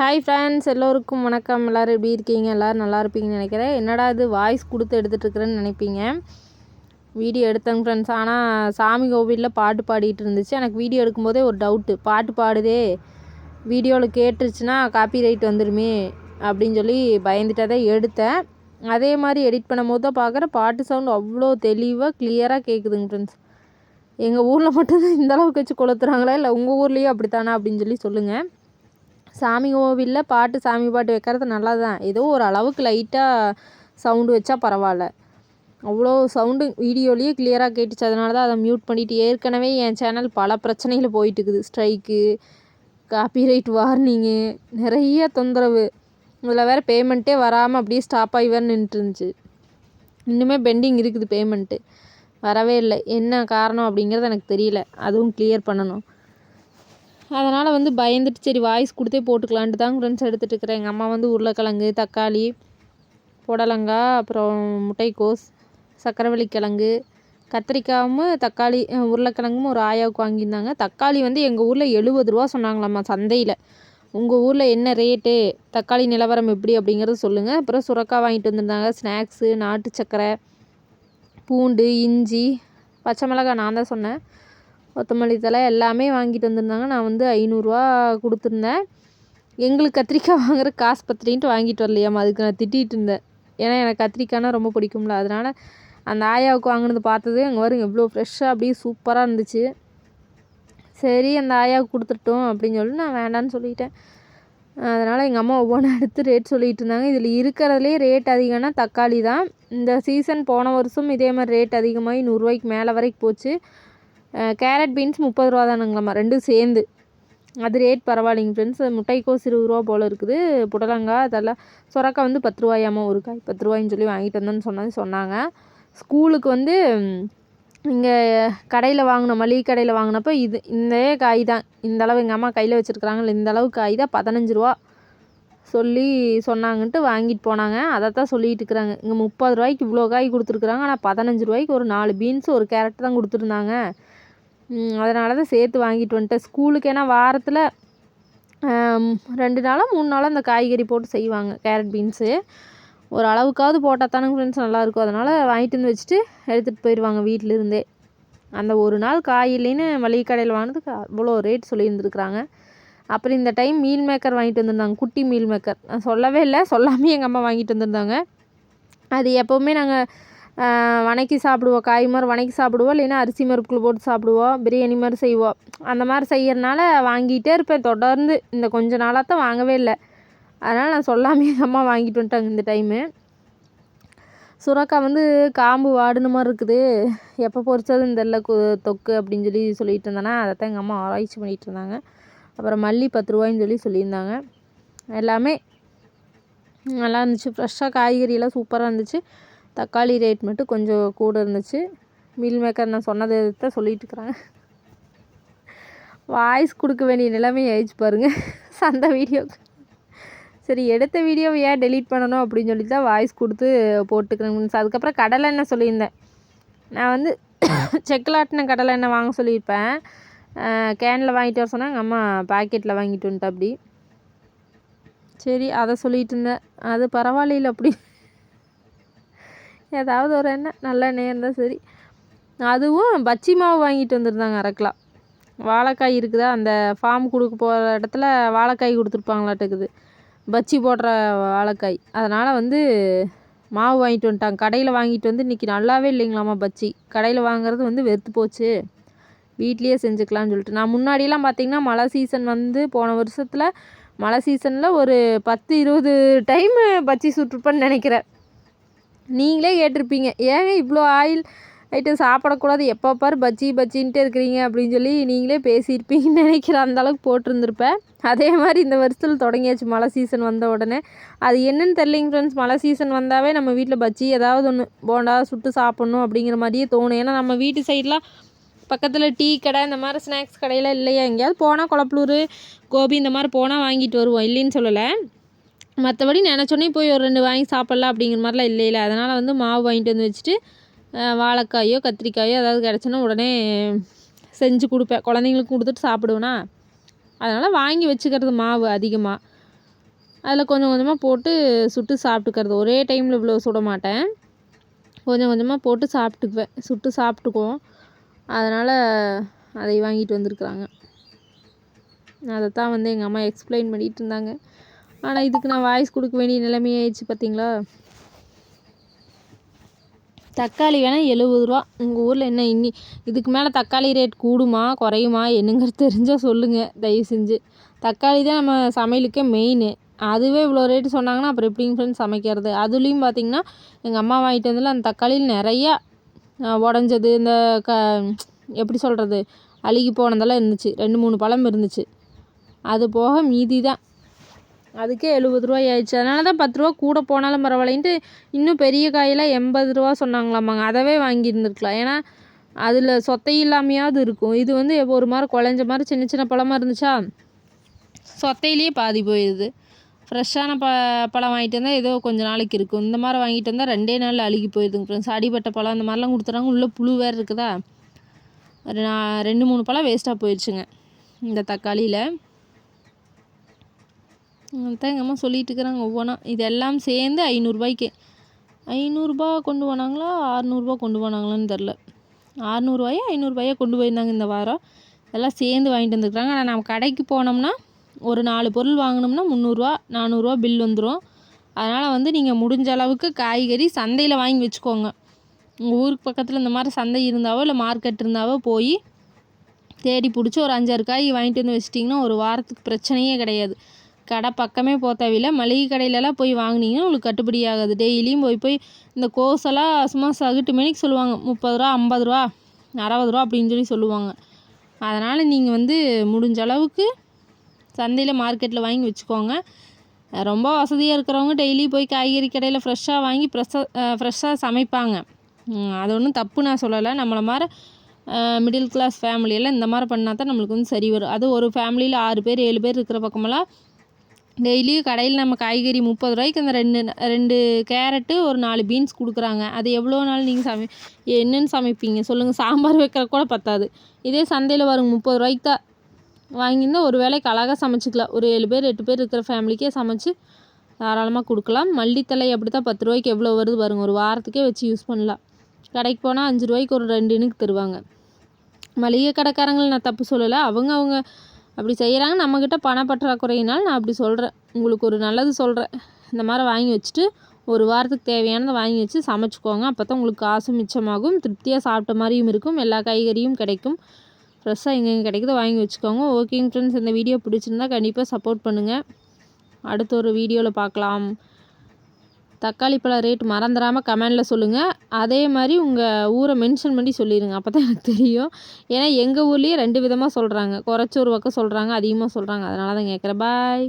Hi friends எல்லோருக்கும் வணக்கம். எல்லோரும் எப்படி இருக்கீங்க? எல்லோரும் நல்லா இருப்பீங்கன்னு நினைக்கிறேன். என்னடா இது? வாய்ஸ் கொடுத்து எடுத்துகிட்ருக்குறேன்னு நினைப்பீங்க. வீடியோ எடுத்தேங்க ஃப்ரெண்ட்ஸ் ஆனால் சாமி கோவிலில் பாட்டு பாடிட்டு இருந்துச்சு. எனக்கு வீடியோ எடுக்கும்போதே ஒரு டவுட்டு பாட்டு பாடுதே. வீடியோவில் கேட்டுருச்சுன்னா காப்பி ரைட் வந்துடுமே அப்படின்னு சொல்லி பயந்துட்டே தான் எடுத்தேன். அதே மாதிரி எடிட் பண்ணும்போது தான் பார்க்குற பாட்டு சவுண்ட் அவ்வளோ தெளிவாக கிளியராக கேட்குதுங்க ஃப்ரெண்ட்ஸ் எங்கள் ஊரில் மட்டும்தான் இந்தளவுக்கு வச்சு கொளுத்துறாங்களா? இல்லை உங்கள் ஊர்லேயும் அப்படித்தானா? அப்படின்னு சொல்லி சொல்லுங்கள் சாமி கோவிலில் பாட்டு சாமி பாட்டு வைக்கிறது நல்லது தான் ஏதோ ஒரு அளவுக்கு லைட்டாக சவுண்டு வச்சா பரவாயில்ல. அவ்வளோ சவுண்டு வீடியோலேயே கிளியராக கேட்டுச்சு. அதனால தான் அதை மியூட் பண்ணிவிட்டு ஏற்கனவே என் சேனல் பல பிரச்சனைகள் போயிட்டுருக்குது ஸ்ட்ரைக்கு காப்பிரைட் வார்னிங்கு நிறைய தொந்தரவு. இதில் வேறு பேமெண்ட்டே வராமல் அப்படியே ஸ்டாப் ஆகி வேறு நின்றுருந்துச்சு இன்னுமே பெண்டிங் இருக்குது பேமெண்ட்டு வரவே இல்லை. என்ன காரணம் அப்படிங்கிறது எனக்கு தெரியல. அதுவும் கிளியர் பண்ணணும். அதனால் வந்து பயந்துட்டு சரி வாய்ஸ் கொடுத்தே போட்டுக்கலான்ட்டு தான் ஃப்ரெண்ட்ஸ் எடுத்துகிட்டு இருக்கிறேன். எங்கள் அம்மா வந்து உருளைக்கிழங்கு தக்காளி புடலங்கா அப்புறம் முட்டைக்கோஸ் சக்கரவள்ளி கிழங்கு கத்திரிக்காயும் தக்காளி உருளைக்கிழங்கும் ஒரு ஆயாவுக்கு வாங்கியிருந்தாங்க. தக்காளி வந்து எங்கள் ஊரில் எழுபது ரூபா சொன்னாங்களாம்மா சந்தையில். உங்கள் ஊரில் என்ன ரேட்டு? தக்காளி நிலவரம் எப்படி அப்படிங்கிறத சொல்லுங்கள் அப்புறம் சுரக்காய் வாங்கிட்டு வந்திருந்தாங்க. ஸ்நாக்ஸு நாட்டு சக்கரை பூண்டு இஞ்சி பச்சை மிளகாய் நான் தான் சொன்னேன். கொத்தமல்லி தழை எல்லாமே வாங்கிட்டு வந்திருந்தாங்க. நான் வந்து ஐநூறுரூவா கொடுத்துருந்தேன். எங்களுக்கு கத்திரிக்காய் வாங்குற காசு பத்திரின்ட்டு வாங்கிட்டு வரலையாம்மா. அதுக்கு நான் திட்டிகிட்டு இருந்தேன். ஏன்னா எனக்கு கத்திரிக்காய்னா ரொம்ப பிடிக்கும்ல. அதனால் அந்த ஆயாவுக்கு வாங்கினது பார்த்தது அங்கே வரும் எவ்வளோ ஃப்ரெஷ்ஷாக அப்படியே சூப்பராக இருந்துச்சு. சரி அந்த ஆயாவுக்கு கொடுத்துட்டோம் அப்படின்னு சொல்லி நான் வேண்டான்னு சொல்லிட்டேன். அதனால் எங்கள் அம்மா ஒவ்வொன்றும் எடுத்து ரேட் சொல்லிகிட்டு இருந்தாங்க. இதில் இருக்கிறதுலே ரேட் அதிகம்னா தக்காளி தான். இந்த சீசன் போன வருஷம் இதே மாதிரி ரேட் அதிகமாகி நூறுரூவாய்க்கு மேலே வரைக்கும் போச்சு. கேரட் பீன்ஸ் முப்பது ரூபா தானுங்களாம்மா ரெண்டும் சேர்ந்து. அது ரேட் பரவாயில்லைங்க ஃப்ரெண்ட்ஸ் முட்டைக்கோஸ் இருபது ரூபா போல் இருக்குது. புடலங்காய் அதெல்லாம் சொரக்காய் வந்து பத்து ரூபாயாம்மா ஒரு காய். பத்து ரூபாயின்னு சொல்லி வாங்கிட்டு வந்தேன்னு சொன்னது சொன்னாங்க. ஸ்கூலுக்கு வந்து இங்கே கடையில் வாங்கின மளிகை கடையில் வாங்கினப்போ இது இந்த காய் தான். இந்த அளவு எங்கள் அம்மா கையில் வச்சுருக்குறாங்கல்ல இந்த அளவு காய் தான் பதினஞ்சு ரூபா சொல்லி சொன்னாங்கன்ட்டு வாங்கிட்டு போனாங்க. அதை தான் சொல்லிகிட்டு இருக்கிறாங்க. இங்கே முப்பது ரூபாய்க்கு இவ்வளோ காய் கொடுத்துருக்குறாங்க. ஆனால் பதினஞ்சு ரூபாய்க்கு ஒரு நாலு பீன்ஸ் ஒரு கேரட் தான் கொடுத்துருந்தாங்க. அதனால தான் சேர்த்து வாங்கிட்டு வந்துட்டேன். ஸ்கூலுக்கு ஏன்னா வாரத்தில் ரெண்டு நாளோ மூணு நாளோ அந்த காய்கறி போட்டு செய்வாங்க கேரட் பீன்ஸு ஒரு அளவுக்காவது போட்டால் தானே ஃப்ரெண்ட்ஸ் நல்லாயிருக்கும் அதனால் வாங்கிட்டு வந்து வச்சுட்டு எடுத்துகிட்டு போயிடுவாங்க வீட்டிலேருந்தே. அந்த ஒரு நாள் காய் இல்லைன்னு மளிகை கடையில் வாங்கினதுக்கு அவ்வளோ ரேட் சொல்லியிருந்துருக்குறாங்க. அப்புறம் இந்த டைம் மீல் மேக்கர் வாங்கிட்டு வந்திருந்தாங்க குட்டி மீல் மேக்கர் நான் சொல்லவே இல்லை சொல்லாமே எங்கள் அம்மா வாங்கிட்டு வந்திருந்தாங்க. அது எப்போவுமே நாங்கள் வணக்கி சாப்பிடுவோம் காய் மாதிரி வணக்கி சாப்பிடுவோம் இல்லைன்னா அரிசி மருப்புக்குள்ள போட்டு சாப்பிடுவோம் பிரியாணி மாதிரி செய்வோம் அந்த மாதிரி செய்கிறனால வாங்கிட்டே இருப்பேன். தொடர்ந்து இந்த கொஞ்ச நாளாக தான் வாங்கவே இல்லை. அதனால் நான் சொல்லாமே எங்கள் அம்மா வாங்கிட்டு வந்துட்டாங்க இந்த டைமு சுரக்காய் வந்து காம்பு வாடின மாதிரி இருக்குது. எப்போ பொறிச்சதுன்னு தெரில தொக்கு அப்படின்னு சொல்லி சொல்லிட்டு இருந்தேன்னா அதை தான் எங்கள் அம்மா ஆராய்ச்சி பண்ணிகிட்டு இருந்தாங்க. அப்புறம் மல்லி பத்து ரூபாய்ன்னு சொல்லி சொல்லியிருந்தாங்க. எல்லாமே நல்லா இருந்துச்சு. ஃப்ரெஷ்ஷாக காய்கறியெல்லாம் சூப்பராக இருந்துச்சு. தக்காளி ரேட் மட்டும் கொஞ்சம் கூட இருந்துச்சு. மில் மேக்கர் நான் சொன்னதை தான் சொல்லிகிட்டு இருக்கிறாங்க வாய்ஸ் கொடுக்க வேண்டிய நிலைமை ஆயிடுச்சு பாருங்கள் சந்தை வீடியோக்கு சரி எடுத்த வீடியோவை ஏன் டெலீட் பண்ணணும் அப்படின்னு சொல்லி தான் வாய்ஸ் கொடுத்து போட்டுக்கிறேன். அதுக்கப்புறம் கடலை எண்ணெய் சொல்லியிருந்தேன். நான் வந்து செக்கிலாட்டின கடலை எண்ணெய் வாங்க சொல்லியிருப்பேன். கேனில் வாங்கிட்டு வர சொன்னால் எங்கள் அம்மா பாக்கெட்டில் வாங்கிட்டு வந்துட்டு அப்படி. சரி அதை சொல்லிகிட்டு இருந்தேன். அது பரவாயில்ல அப்படி. ஏதாவது ஒரு எண்ணெய் நல்ல எண்ணெயாக இருந்தால் சரி. அதுவும் பச்சி மாவு வாங்கிட்டு வந்திருந்தாங்க அரைக்கலாம். வாழைக்காய் இருக்குதா? அந்த ஃபார்ம் கொடுக்க போகிற இடத்துல வாழைக்காய் கொடுத்துருப்பாங்களாட்டுக்குது. பச்சி போடுற வாழைக்காய். அதனால் வந்து மாவு வாங்கிட்டு வந்துட்டாங்க. கடையில் வாங்கிட்டு வந்து இன்றைக்கி நல்லாவே இல்லைங்களாம்மா பச்சி. கடையில் வாங்குறது வந்து வெறுத்து போச்சு. வீட்லேயே செஞ்சுக்கலாம்னு சொல்லிட்டு. நான் முன்னாடியெல்லாம் பார்த்திங்கன்னா மழை சீசன் வந்து போன வருஷத்தில் மழை சீசனில் ஒரு பத்து இருபது டைமு பச்சி சுட்டுருப்பேன்னு நினைக்கிறேன். நீங்களே கேட்டிருப்பீங்க ஏங்க இவ்வளோ ஆயில் ஐட்டம் சாப்பிடக்கூடாது? எப்போ பாரு பஜ்ஜி பஜ்ஜின்ட்டே இருக்கிறீங்க அப்படின்னு சொல்லி நீங்களே பேசியிருப்பீங்கன்னு நினைக்கிற அந்தளவுக்கு போட்டிருந்துருப்பேன் அதே மாதிரி இந்த வருஷத்தில் தொடங்கியாச்சு மழை சீசன் வந்த உடனே. அது என்னென்னு தெரிலிங்க ஃப்ரெண்ட்ஸ் மழை சீசன் வந்தாவே நம்ம வீட்டில் பஜ்ஜி ஏதாவது ஒன்று போண்டா சுட்டு சாப்பிட்ணும் அப்படிங்கிற மாதிரியே தோணும். ஏன்னா நம்ம வீட்டு சைட்லாம் பக்கத்தில் டீ கடை இந்த மாதிரி ஸ்நாக்ஸ் கடையெல்லாம் இல்லையா? எங்கேயாவது போனால் குளப்பலூர் கோபி இந்த மாதிரி போனால் வாங்கிட்டு வருவோம். இல்லைன்னு சொல்லலை. மற்றபடி நினச்சோன்னே போய் ஒரு ரெண்டு வாங்கி சாப்பிட்லாம் அப்படிங்கிற மாதிரிலாம் இல்லை இல்லை. அதனால் வந்து மாவு வாங்கிட்டு வந்து வச்சுட்டு வாழைக்காயோ கத்திரிக்காயோ ஏதாவது கிடச்சோன்னா உடனே செஞ்சு கொடுப்பேன். குழந்தைங்களுக்கு கொடுத்துட்டு சாப்பிடுவேனா? அதனால் வாங்கி வச்சுக்கிறது மாவு அதிகமாக அதில் கொஞ்சம் கொஞ்சமாக போட்டு சுட்டு சாப்பிட்டுக்கிறது. ஒரே டைமில் இவ்வளோ சுட மாட்டேன். கொஞ்சம் கொஞ்சமாக போட்டு சாப்பிட்டுக்குவேன். சுட்டு சாப்பிட்டுக்குவோம். அதனால் அதை வாங்கிட்டு வந்திருக்குறாங்க. அதை தான் வந்து எங்கள் அம்மா எக்ஸ்பிளைன் பண்ணிகிட்டு இருந்தாங்க. ஆனால் இதுக்கு நான் வாய்ஸ் கொடுக்க வேண்டிய நிலைமையாயிடுச்சு பார்த்தீங்களா தக்காளி வேணால் எழுபது ரூபா. உங்கள் ஊரில் என்ன இன்னி இதுக்கு மேலே தக்காளி ரேட் கூடுமா குறையுமா என்னங்கிறது தெரிஞ்சால் சொல்லுங்கள் தயவு செஞ்சு. தக்காளி தான் நம்ம சமையலுக்கே மெயின் அதுவே இவ்வளோ ரேட்டு சொன்னாங்கன்னா அப்புறம் எப்படிங்க ஃப்ரெண்ட்ஸ் சமைக்கிறது? அதுலேயும் பார்த்திங்கன்னா எங்கள் அம்மா வாங்கிட்டு வந்ததில் அந்த தக்காளியில் நிறையா உடஞ்சது இந்த க எப்படி சொல்கிறது அழுகி போனதெல்லாம் இருந்துச்சு. ரெண்டு மூணு பழம் இருந்துச்சு. அது போக மீதி தான். அதுக்கே எழுபது ரூபாய் ஆயிடுச்சு. அதனால தான் பத்து ரூபா கூட போனாலும் பரவாயில்லைன்ட்டு இன்னும் பெரிய காயெல்லாம் எண்பது ரூபா சொன்னாங்களாமாங்க. அதவே வாங்கியிருந்துருக்கலாம். ஏன்னா அதில் சொத்தை இல்லாமையாவது இருக்கும். இது வந்து ஒரு மாதிரி குழஞ்ச மாதிரி சின்ன சின்ன பழமாக இருந்துச்சா சொத்தையிலேயே பாதி போயிடுது ஃப்ரெஷ்ஷான ப பழம் வாங்கிட்டு வந்தால் ஏதோ கொஞ்சம் நாளைக்கு இருக்கும். இந்த மாதிரி வாங்கிட்டு வந்தால் ரெண்டே நாளில் அழுகி போயிடுதுங்க ஃப்ரெண்ட்ஸ் அடிப்பட்ட பழம் அந்த மாதிரிலாம் கொடுத்துறாங்க உள்ளே புழு வேறு இருக்குதா? நான் ரெண்டு மூணு பழம் வேஸ்ட்டாக போயிடுச்சுங்க இந்த தக்காளியில். தான் எங்கள் அம்மா சொல்லிகிட்டு இருக்கிறாங்க ஒவ்வொன்றா இது எல்லாம் சேர்ந்து ஐநூறுரூபாய்க்கு ஐநூறுரூபா கொண்டு போனாங்களா? அறநூறுபா கொண்டு போனாங்களான்னு தெரில ஆறுநூறுவாயோ ஐநூறுரூபாயா கொண்டு போயிருந்தாங்க இந்த வாரம். எல்லாம் சேர்ந்து வாங்கிட்டு வந்துருக்குறாங்க. ஆனால் நம்ம கடைக்கு போனோம்னா ஒரு நாலு பொருள் வாங்கினோம்னா முந்நூறுரூவா நானூறுரூவா பில் வந்துடும் அதனால் வந்து நீங்கள் முடிஞ்ச அளவுக்கு காய்கறி சந்தையில் வாங்கி வச்சுக்கோங்க. உங்கள் ஊருக்கு பக்கத்தில் இந்த மாதிரி சந்தை இருந்தாவோ இல்லை மார்க்கெட் இருந்தாவோ போய் தேடி பிடிச்சி ஒரு அஞ்சாறு காய் வாங்கிட்டு வந்து வச்சிட்டிங்கன்னா ஒரு வாரத்துக்கு பிரச்சனையே கிடையாது. கடை பக்கமே போக தேவையில்ல. மளிகை கடையிலலாம் போய் வாங்கினீங்கன்னா உங்களுக்கு கட்டுப்படி ஆகாது டெய்லியும் போய் போய் இந்த கோஸெல்லாம் சும்மா சகுட்டு மணிக்கு சொல்லுவாங்க. முப்பது ரூபா ஐம்பது ரூபா அறுபது ரூபா அப்படின்னு சொல்லி சொல்லுவாங்க. அதனால் நீங்கள் வந்து முடிஞ்ச அளவுக்கு சந்தையில் மார்க்கெட்டில் வாங்கி வச்சுக்கோங்க. ரொம்ப வசதியாக இருக்கிறவங்க டெய்லி போய் காய்கறி கடையில் ஃப்ரெஷ்ஷாக வாங்கி ஃப்ரெஷ்ஷாக ஃப்ரெஷ்ஷாக சமைப்பாங்க. அது ஒன்றும் தப்பு நான் சொல்லலை. நம்மளை மாதிரி மிடில் கிளாஸ் ஃபேமிலியெல்லாம் இந்த மாதிரி பண்ணால் தான் நம்மளுக்கு வந்து சரி வரும். அது ஒரு ஃபேமிலியில் ஆறு பேர் ஏழு பேர் இருக்கிற பக்கமெல்லாம் டெய்லியும் கடையில் நம்ம காய்கறி முப்பது ரூபாய்க்கு அந்த ரெண்டு ரெண்டு கேரட்டு ஒரு நாலு பீன்ஸ் கொடுக்குறாங்க. அது எவ்வளோ நாள் நீங்கள் சமை என்னென்னு சமைப்பீங்க? சொல்லுங்கள் சாம்பார் வைக்கிற கூட பத்தாது. இதே சந்தையில் வரும் முப்பது ரூபாய்க்கு தான் வாங்கியிருந்தால் ஒரு வேலைக்கு அழகாக சமைச்சிக்கலாம். ஒரு ஏழு பேர் எட்டு பேர் இருக்கிற ஃபேமிலிக்கே சமைச்சு தாராளமாக கொடுக்கலாம். மல்லித்தலை அப்படி தான் பத்து ரூபாய்க்கு எவ்வளோ வருது பாருங்கள் ஒரு வாரத்துக்கே வச்சு யூஸ் பண்ணலாம். கடைக்கு போனால் அஞ்சு ரூபாய்க்கு ஒரு ரெண்டு இனுக்கு தருவாங்க. மளிகை கடைக்காரங்கள் நான் தப்பு சொல்லலை. அவங்க அவங்க அப்படி செய்கிறாங்க நம்மக்கிட்ட பணப்பற்றாக்குறையினால் நான் அப்படி சொல்கிறேன் உங்களுக்கு ஒரு நல்லது சொல்கிறேன் இந்த மாதிரி வாங்கி வச்சுட்டு ஒரு வாரத்துக்கு தேவையானதை வாங்கி வச்சு சமைச்சிக்கோங்க. அப்போ தான் உங்களுக்கு காசும் மிச்சமாகும். திருப்தியாக சாப்பிட்ட மாதிரியும் இருக்கும். எல்லா காய்கறியும் கிடைக்கும். ஃப்ரெஷ்ஷாக எங்கெங்கே கிடைக்குதோ வாங்கி வச்சுக்கோங்க. ஓகேங்க ஃப்ரெண்ட்ஸ் இந்த வீடியோ பிடிச்சிருந்தா கண்டிப்பாக சப்போர்ட் பண்ணுங்கள் அடுத்த ஒரு வீடியோவில் பார்க்கலாம். தக்காளி பழம் ரேட் மறந்துடாமல் கமெண்டில் சொல்லுங்கள் அதே மாதிரி உங்கள் ஊரை மென்ஷன் பண்ணி சொல்லிடுங்க அப்போ தான் எனக்கு தெரியும். ஏன்னா எங்கள் ஊர்லேயே ரெண்டு விதமாக சொல்கிறாங்க குறைச்சி ஒரு பக்கம் சொல்கிறாங்க அதிகமாக சொல்கிறாங்க அதனால தான் கேட்குறேன் பாய்